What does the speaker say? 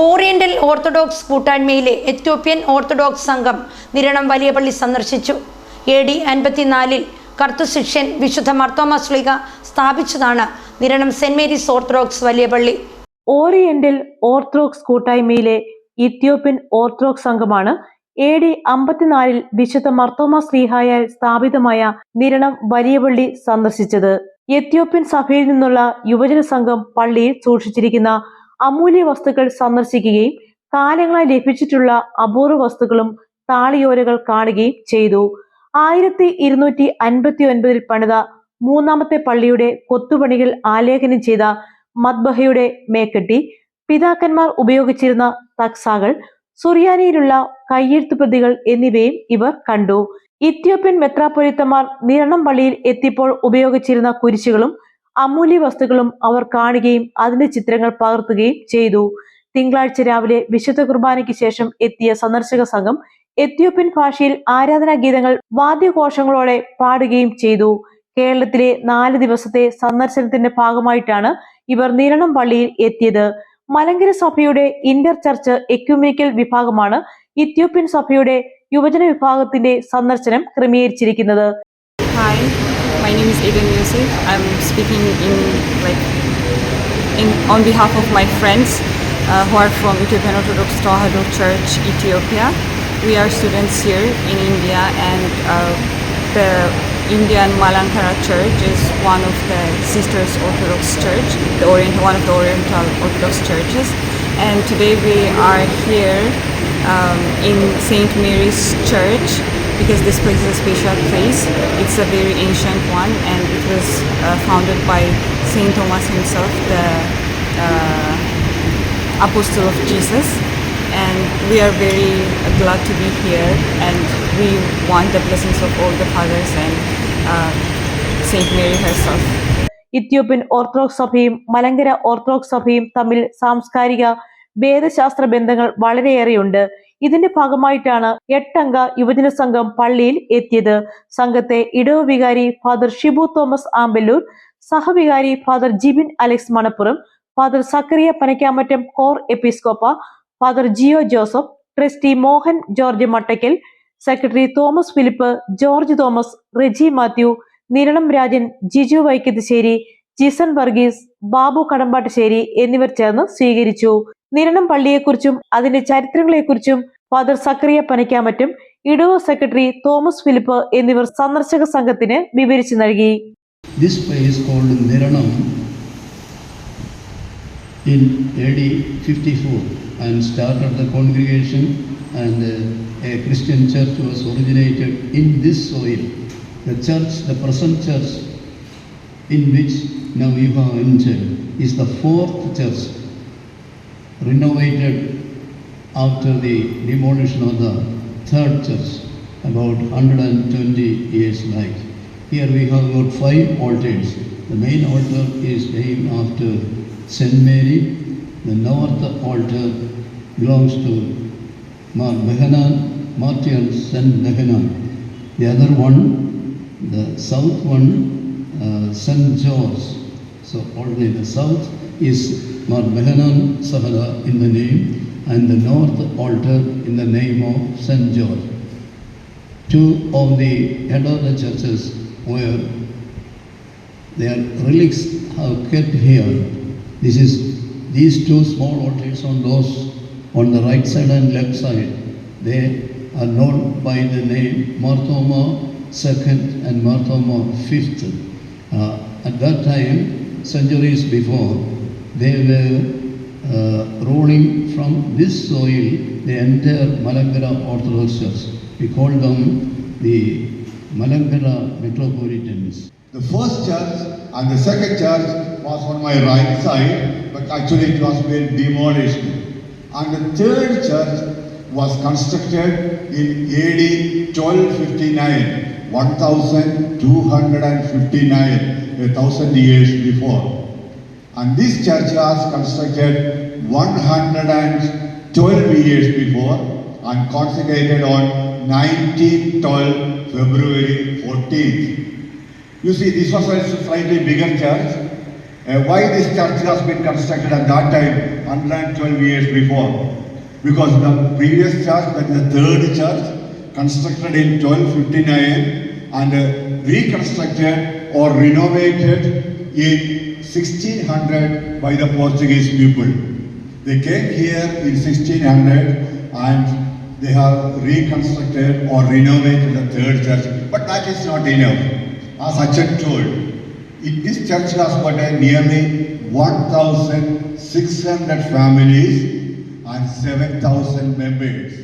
Oriental orthodox കൂട്ടായ്മയിലെ Ethiopian orthodox സംഘം നിരണം വലിയ പള്ളി സന്ദർശിച്ചു. എ ഡി അൻപത്തിനാലിൽ കർത്തുശിഷ്യൻ വിശുദ്ധ മർത്തോമ ശ്ലീക സ്ഥാപിച്ചതാണ് നിരണം സെന്റ് മേരീസ് ഓർത്തഡോക്സ് വലിയ പള്ളി. ഓറിയന്റൽ ഓർത്തഡോക്സ് കൂട്ടായ്മയിലെ എത്യോപ്യൻ ഓർത്തഡോക്സ് സംഘമാണ് എ ഡി അമ്പത്തിനാലിൽ വിശുദ്ധ മർത്തോമ ശ്രീഹായാൽ സ്ഥാപിതമായ നിരണം വലിയ പള്ളി സന്ദർശിച്ചത്. എത്യോപ്യൻ സഭയിൽ നിന്നുള്ള യുവജന സംഘം പള്ളിയിൽ സൂക്ഷിച്ചിരിക്കുന്ന അമൂല്യ വസ്തുക്കൾ സന്ദർശിക്കുകയും കാലങ്ങളായി ലഭിച്ചിട്ടുള്ള അപൂർവ വസ്തുക്കളും താളിയോരകൾ കാണുകയും ചെയ്തു. ആയിരത്തി ഇരുന്നൂറ്റി അൻപത്തി ഒൻപതിൽ പണിത മൂന്നാമത്തെ പള്ളിയുടെ കൊത്തുപണികൾ ആലേഖനം ചെയ്ത മദ്ബഹയുടെ മേക്കെട്ടി പിതാക്കന്മാർ ഉപയോഗിച്ചിരുന്ന തക്സാകൾ സുറിയാനിയിലുള്ള കയ്യെഴുത്തു പ്രതികൾ എന്നിവയും ഇവർ കണ്ടു. ഇത്യോപ്യൻ മെത്രാപ്പൊലിത്തമാർ നിരണം പള്ളിയിൽ എത്തിയപ്പോൾ ഉപയോഗിച്ചിരുന്ന കുരിശുകളും അമൂല്യ വസ്തുക്കളും അവർ കാണുകയും അതിന്റെ ചിത്രങ്ങൾ പകർത്തുകയും ചെയ്തു. തിങ്കളാഴ്ച രാവിലെ വിശുദ്ധ കുർബാനയ്ക്ക് ശേഷം എത്തിയ സന്ദർശക സംഘം എത്യോപ്യൻ ഭാഷയിൽ ആരാധനാ ഗീതങ്ങൾ വാദ്യഘോഷങ്ങളോടെ പാടുകയും ചെയ്തു. കേരളത്തിലെ നാല് ദിവസത്തെ സന്ദർശനത്തിന്റെ ഭാഗമായിട്ടാണ് ഇവർ നിരണം പള്ളിയിൽ എത്തിയത്. മലങ്കര സഭയുടെ ഇന്റർ ചർച്ച് എക്യുമിനിക്കൽ വിഭാഗമാണ് ഇത്യോപ്യൻ സഭയുടെ യുവജന വിഭാഗത്തിന്റെ സന്ദർശനം ക്രമീകരിച്ചിരിക്കുന്നത്. Name is Aiden Yusuf. I'm speaking in like in on behalf of my friends uh, who are from Ethiopian Orthodox Tewahedo Church, Ethiopia. We are students here in India, and uh, the Indian Malankara Church is one of the sisters Orthodox Church, the one of the Oriental Orthodox churches. And today we are here um, in Saint Mary's Church because this place is a special place. It's a very ancient one, and it was uh, founded by Saint Thomas himself, the uh, apostle of Jesus. And we are very glad to be here, and we want the blessings of all the fathers and uh, Saint Mary herself. Ethiopian orthodox സഭയും Malankara orthodox സഭയും തമ്മിൽ സാംസ്കാരിക വേദശാസ്ത്ര ബന്ധങ്ങൾ വളരെയേറെയുണ്ട് ഇതിന്റെ ഭാഗമായിട്ടാണ് എട്ടംഗ യുവജന സംഘം പള്ളിയിൽ എത്തിയത്. സംഘത്തെ ഇടവ വികാരി father Shibu Thomas Amballur സഹവികാരി father Jibin Alex Manappuram father Zacharia Panakkamattam Cor Episcopa father Jio Joseph trustee Mohan George Mattackal secretary Thomas Philip George Thomas Reji Mathew Niranam Rajan Jiju Vaikathussery Jison Varghese Babu Kadampattussery എന്നിവർ ചേർന്ന് സ്വീകരിച്ചു. നിരണം പള്ളിയെക്കുറിച്ചും അതിന്റെ ചരിത്രങ്ങളെക്കുറിച്ചും father Zacharia പനക്കാമറ്റും ഇടവ secretary Thomas Philip എന്നിവർ സന്ദർശക സംഘത്തിന് വിവരിച്ചു നൽകി This place called Niranam in AD 54 and started the congregation and uh, a Christian church was originated in this soil. The church, the present church in which now you have entered is the fourth church renovated after the demolition of the third church about 120 years back. Here we have got five altars. The main altar is named after St. Mary. The north altar belongs to Mar Behanan, Martyr St. Behanan. The other one, the south one, uh, St. George. So already the south is Mar Behanan Sahara in the name and the north altar in the name of St. George. Two of the head of the churches where their relics have kept here. This is these two small altars on those on the right side and left side. They are known by the name Marthoma second and Marthoma fifth. Uh, at that time, centuries before, they were Uh, ruling from this soil the entire Malankara Orthodox Church. We call them the Malankara Metropolitans. The first church and the second church was on my right side, but actually it was being demolished. And the third church was constructed in AD 1259, 1259, a thousand years before. And this church was constructed 112 years before and consecrated on 1912 February 14th. You see, this was a slightly bigger church Uh, why this church has been constructed at that time, 112 years before? Because the previous church, that is the third church, constructed in 1259 and uh, reconstructed or renovated in 1600 by the Portuguese people. They came here in 1600 and they have reconstructed or renovated the third church, but that is not enough. As Achan told, in this church has got a nearly 1,600 families and 7,000 members.